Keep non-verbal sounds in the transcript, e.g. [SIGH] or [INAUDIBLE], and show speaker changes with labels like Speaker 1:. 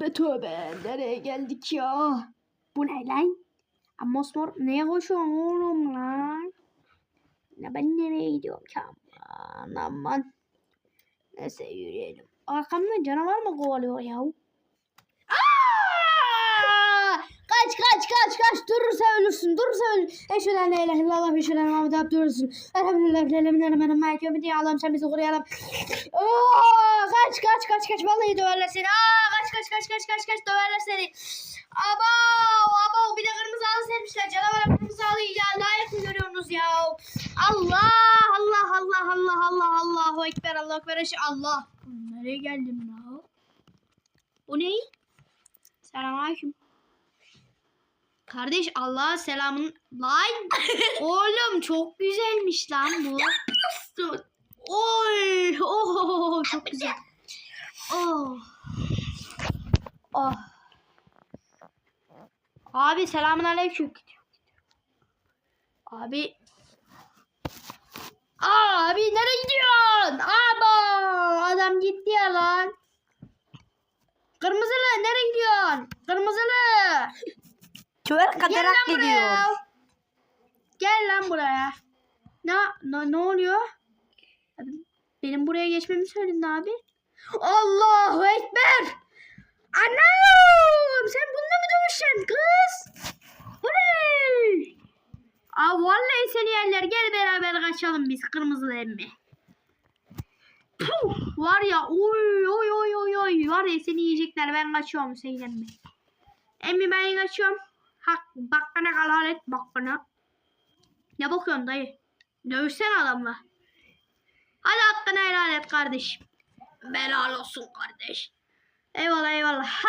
Speaker 1: Tövbe tövbe. Nereye geldik ya? Bu ne lan? Amosmor neye koşuyorsun oğlum lan? Ya ben nereye gidiyorum ki aman aman. Neyse yürüyelim. Arkamda canavar mı kovalıyor ya? Kaç kaç kaç kaç durursa ölürsün durursa ölürsün. Eşhedü la ilahe illallah ve eşhedü enne Muhammed abdühü durursun. Elhamdülillah bilemenin maliki yevmiddin. Allah'ım sen bizi koruyalım. Kaç kaç kaç kaç vallahi döverler seni. Aa, kaç kaç kaç kaç kaç kaç döverler seni. Abo abo bir de kırmızı halı sermişler. Canavar kırmızı halıyı ya layık mı görüyorsunuz ya? Allah Allah Allah Allah Allah Allahu Ekber Allahu Ekber Allah. Nereye geldim ya? Bu ne? Selamünaleyküm. Kardeş Allah'a selamın. Lan [LAUGHS] oğlum çok güzelmiş lan bu. Oy, oh, çok güzel. Oh. Oh. Abi selamun aleyküm. Abi. Abi nereye gidiyorsun? Abo adam gitti ya lan. Kırmızılı nereye gidiyorsun? Kırmızılı.
Speaker 2: Twerk
Speaker 1: Gel
Speaker 2: atarak
Speaker 1: lan
Speaker 2: gidiyor.
Speaker 1: Gel lan buraya. Ne, ne, ne oluyor? Abi, Benim buraya geçmemi söyledin abi. Allahu Ekber. Anam sen bununla mı dövüşeceksin kız? Aa, vallahi seni yerler gel beraber kaçalım biz kırmızılı emmi. Puh, var ya oy oy oy oy var ya seni yiyecekler ben kaçıyorum Hüseyin emmi. Emmi ben kaçıyorum. Hak bakkana kal et bakkana. Ne bakıyorsun dayı? Dövüşsene adamla. Hadi hakkını helal et kardeşim. Helal olsun kardeş. Eyvallah eyvallah.